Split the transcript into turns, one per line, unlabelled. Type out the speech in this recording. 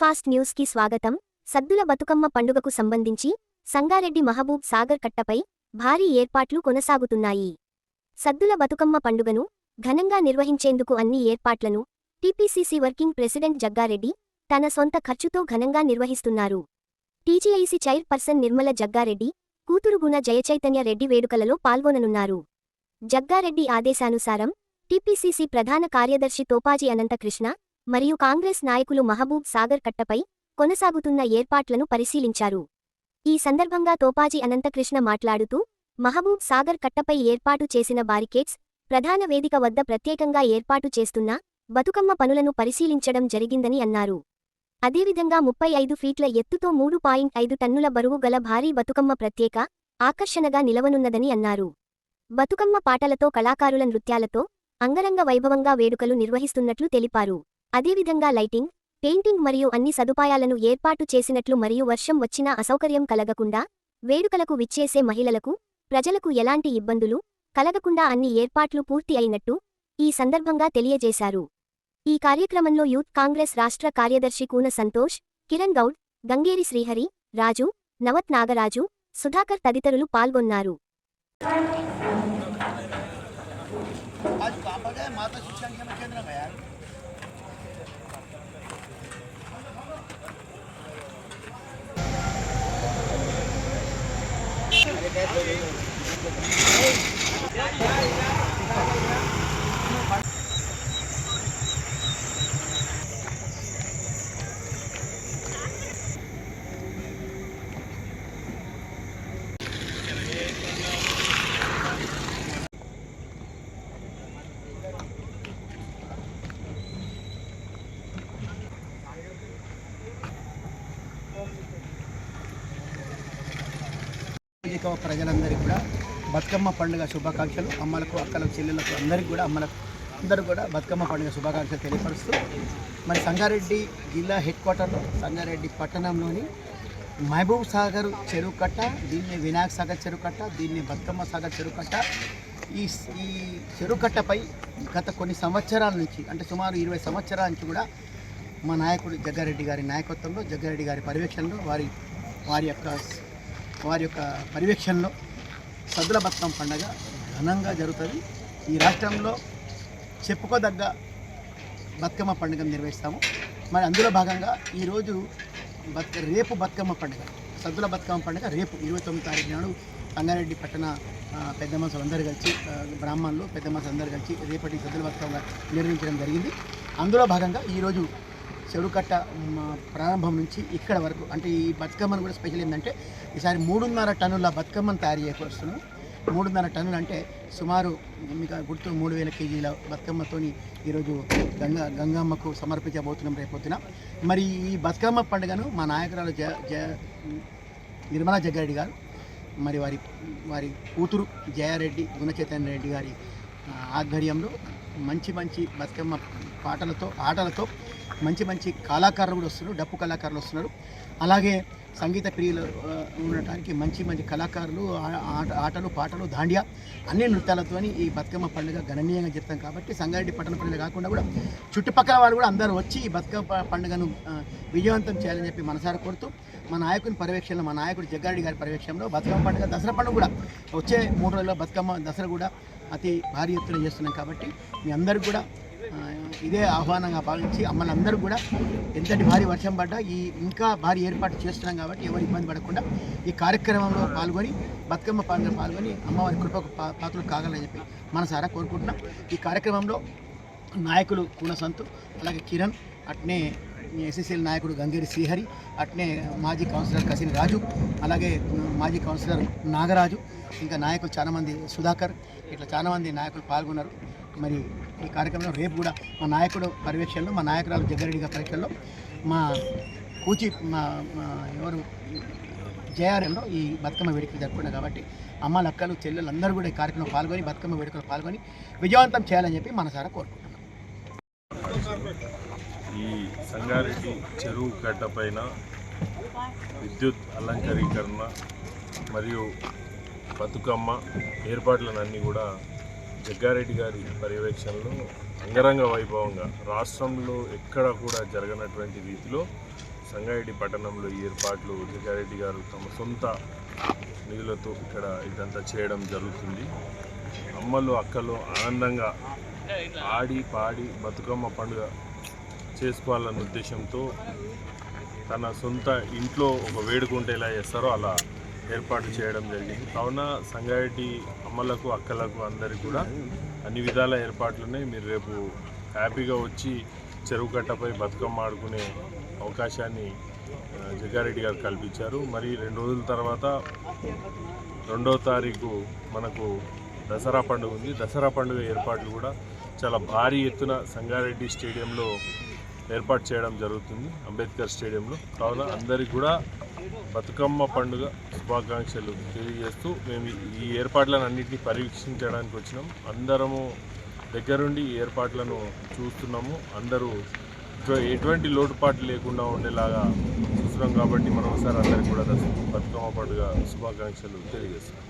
Fast న్యూస్కి స్వాగతం. సద్దుల బతుకమ్మ పండుగకు సంబంధించి సంగారెడ్డి మహబూబ్ సాగర్ కట్టపై భారీ ఏర్పాట్లు కొనసాగుతున్నాయి. సద్దుల బతుకమ్మ పండుగను ఘనంగా నిర్వహించేందుకు అన్ని ఏర్పాట్లను టీపీసీసీ వర్కింగ్ ప్రెసిడెంట్ జగ్గారెడ్డి తన సొంత ఖర్చుతో ఘనంగా నిర్వహిస్తున్నారు. టీజీఐసీ చైర్పర్సన్ నిర్మల జగ్గారెడ్డి కూతురుగున జయచైతన్య రెడ్డి వేడుకలలో పాల్గొననున్నారు. జగ్గారెడ్డి ఆదేశానుసారం టీపీసీసీ ప్రధాన కార్యదర్శి తోపాజీ అనంతకృష్ణ మరియు కాంగ్రెస్ నాయకులు మహబూబ్ సాగర్ కట్టపై కొనసాగుతున్న ఏర్పాట్లను పరిశీలించారు. ఈ సందర్భంగా తోపాజీ అనంతకృష్ణ మాట్లాడుతూ మహబూబ్ సాగర్ కట్టపై ఏర్పాటు చేసిన బారికేడ్స్ ప్రధాన వేదిక వద్ద ప్రత్యేకంగా ఏర్పాటు చేస్తున్న బతుకమ్మ పనులను పరిశీలించడం జరిగిందని అన్నారు. అదేవిధంగా ముప్పై ఐదు ఫీట్ల ఎత్తుతో మూడు పాయింట్ ఐదు టన్నుల బరువు గల భారీ బతుకమ్మ ప్రత్యేక ఆకర్షణగా నిలవనున్నదని అన్నారు. బతుకమ్మ పాటలతో కళాకారుల నృత్యాలతో అంగరంగ వైభవంగా వేడుకలు నిర్వహిస్తున్నట్లు తెలిపారు. అదేవిధంగా లైటింగ్ పెయింటింగ్ మరియు అన్ని సదుపాయాలను ఏర్పాటు చేసినట్లు మరియు వర్షం వచ్చినా అసౌకర్యం కలగకుండా వేడుకలకు విచ్చేసే మహిళలకు ప్రజలకు ఎలాంటి ఇబ్బందులు కలగకుండా అన్ని ఏర్పాట్లు పూర్తి అయినట్టు ఈ సందర్భంగా తెలియజేశారు ఈ కార్యక్రమంలో యూత్ కాంగ్రెస్ రాష్ట్ర కార్యదర్శి కూన సంతోష్ కిరణ్ గౌడ్ గంగేరి శ్రీహరి రాజు నవత్ నాగరాజు సుధాకర్ తదితరులు పాల్గొన్నారు
आज बाबा काय माता शिक्षण केंद्र केंद्र का यार Ei! నియోజక ప్రజలందరికీ కూడా బతుకమ్మ పండుగ శుభాకాంక్షలు. అమ్మలకు అక్కలకు చెల్లెలకు అందరికీ కూడా అమ్మలకు అందరూ కూడా బతుకమ్మ పండుగ శుభాకాంక్షలు తెలియపరుస్తూ మరి సంగారెడ్డి జిల్లా హెడ్ క్వార్టర్లో సంగారెడ్డి పట్టణంలోని మహబూబ్ సాగర్ చెరువు కట్ట దీన్ని వినాయక సాగర్ చెరువు కట్ట దీన్ని బతుకమ్మ సాగర్ చెరువు కట్ట ఈ ఈ చెరువు కట్టపై గత కొన్ని సంవత్సరాల నుంచి అంటే సుమారు ఇరవై సంవత్సరాల నుంచి కూడా మా నాయకుడు జగ్గారెడ్డి గారి నాయకత్వంలో జగ్గారెడ్డి గారి పర్యవేక్షణలో వారి వారి యొక్క వారి యొక్క పర్యవేక్షణలో సద్దుల బతుకమ్మ పండగ ఘనంగా జరుగుతుంది. ఈ రాష్ట్రంలో చెప్పుకోదగ్గ బతుకమ్మ పండుగను నిర్వహిస్తాము. మరి అందులో భాగంగా ఈరోజు బతుక రేపు బతుకమ్మ పండుగ. సద్దుల బతుకమ్మ పండుగ రేపు ఇరవై తొమ్మిది తారీఖు నాడు రంగారెడ్డి పట్టణ పెద్ద మనుషులు అందరూ కలిసి బ్రాహ్మణులు పెద్ద మనుషులు అందరూ కలిసి రేపటి సద్దుల బతుకమ్మ నిర్వహించడం జరిగింది. అందులో భాగంగా ఈరోజు చెడుకట్ట ప్రారంభం నుంచి ఇక్కడ వరకు అంటే ఈ బతుకమ్మను కూడా స్పెషల్ ఏంటంటే ఈసారి మూడున్నర టన్నుల బతుకమ్మను తయారు చేయకొస్తున్నాం మూడున్నర టన్నులు అంటే సుమారు మీకు గుర్తు మూడు వేల కేజీల బతుకమ్మతోని ఈరోజు గంగా గంగమ్మకు సమర్పించబోతున్నాం రేపొద్దున. మరి ఈ బతుకమ్మ పండుగను మా నాయకురాలు జ జ నిర్మలా జగ్గారెడ్డి గారు మరి వారి వారి కూతురు జయారెడ్డి గుణచైతన్య రెడ్డి గారి ఆధ్వర్యంలో మంచి మంచి బతుకమ్మ పాటలతో ఆటలతో మంచి మంచి కళాకారులు కూడా వస్తున్నారు డప్పు కళాకారులు వస్తున్నారు. అలాగే సంగీత ప్రియులు ఉండటానికి మంచి మంచి కళాకారులు ఆట ఆటలు పాటలు దాండియా అన్ని నృత్యాలతోని ఈ బతుకమ్మ పండుగ గణనీయంగా చెప్తాం కాబట్టి సంగారెడ్డి పట్టణ ప్రజలు కాకుండా కూడా చుట్టుపక్కల వాళ్ళు కూడా అందరూ వచ్చి ఈ బతుకమ్మ పండుగను విజయవంతం చేయాలని చెప్పి మనసారా కోరుతూ మా నాయకుని పర్యవేక్షణలో మా నాయకుడు జగ్గారెడ్డి గారి పర్యవేక్షణలో బతుకమ్మ పండుగ దసరా పండుగ కూడా వచ్చే మూడు రోజుల్లో బతుకమ్మ దసరా కూడా అతి భారీ ఎత్తున చేస్తున్నాం కాబట్టి మీ అందరికీ కూడా ఇదే ఆహ్వానంగా భావించి అమ్మలు అందరూ కూడా ఎంతటి భారీ వర్షం పడ్డా ఈ ఇంకా భారీ ఏర్పాటు చేస్తున్నాం కాబట్టి ఎవరు ఇబ్బంది పడకుండా ఈ కార్యక్రమంలో పాల్గొని బతుకమ్మ పండుగ పాల్గొని అమ్మవారి కృపకు పాత్రలు కాగలని చెప్పి మనసారా కోరుకుంటున్నాం. ఈ కార్యక్రమంలో నాయకులు కూన సంతు అలాగే కిరణ్ అట్నే ఎస్ఎస్ఎల్ నాయకుడు గంగేరి శ్రీహరి అట్నే మాజీ కౌన్సిలర్ కసిన్ రాజు అలాగే మాజీ కౌన్సిలర్ నాగరాజు ఇంకా నాయకులు చాలామంది సుధాకర్ ఇట్లా చాలామంది నాయకులు పాల్గొన్నారు. మరి ఈ కార్యక్రమంలో రేపు కూడా మా నాయకుడు పర్యవేక్షణలో మా నాయకురాలు జగ్గారెడ్డి గారి పరీక్షల్లో మా కూచి మా ఎవరు జేఆర్ఎంలో ఈ బతుకమ్మ వేడుకలు జరుపుకున్నాం కాబట్టి అమ్మ లక్కలు చెల్లెలు అందరూ కూడా ఈ కార్యక్రమం పాల్గొని బతుకమ్మ వేడుకలు పాల్గొని విజయవంతం చేయాలని చెప్పి మనసారా కోరుకుంటున్నాం.
ఈ సంగారెడ్డి చెరువు గడ్డ పైన విద్యుత్ అలంకరీకరణ మరియు బతుకమ్మ ఏర్పాట్లనన్నీ కూడా జగ్గారెడ్డి గారి పర్యవేక్షణలో అంగరంగ వైభవంగా రాష్ట్రంలో ఎక్కడ కూడా జరగనటువంటి రీతిలో సంగారెడ్డి పట్టణంలో ఈ ఏర్పాట్లు జగ్గారెడ్డి గారు తమ సొంత నిధులతో ఇక్కడ ఇదంతా చేయడం జరుగుతుంది. అమ్మలు అక్కలు ఆనందంగా ఆడి పాడి బతుకమ్మ పండుగ చేసుకోవాలన్న ఉద్దేశంతో తన సొంత ఇంట్లో ఒక వేడుకుంటే ఎలా చేస్తారో అలా ఏర్పాటు చేయడం జరిగింది. కావున సంగారెడ్డి అమ్మలకు అక్కలకు అందరి కూడా అన్ని విధాల ఏర్పాట్లున్నాయి మీరు రేపు హ్యాపీగా వచ్చి చెరువు కట్టపై బతుకమ్మ ఆడుకునే అవకాశాన్ని జగ్గారెడ్డి గారు కల్పించారు. మరి రెండు రోజుల తర్వాత రెండవ తారీఖు మనకు దసరా పండుగ ఉంది. దసరా పండుగ ఏర్పాట్లు కూడా చాలా భారీ ఎత్తున సంగారెడ్డి స్టేడియంలో ఏర్పాటు చేయడం జరుగుతుంది అంబేద్కర్ స్టేడియంలో. కావున అందరికి కూడా బతుకమ్మ పండుగ శుభాకాంక్షలు తెలియజేస్తూ మేము ఈ ఏర్పాట్లను అన్నింటినీ పరీక్షించడానికి వచ్చినాం. అందరము దగ్గరుండి ఈ ఏర్పాట్లను చూస్తున్నాము. అందరూ ఎటువంటి లోటుపాటు లేకుండా ఉండేలాగా చూస్తున్నాం కాబట్టి మనం ఒకసారి అందరికి కూడా బతుకమ్మ పండుగ శుభాకాంక్షలు తెలియజేస్తున్నాం.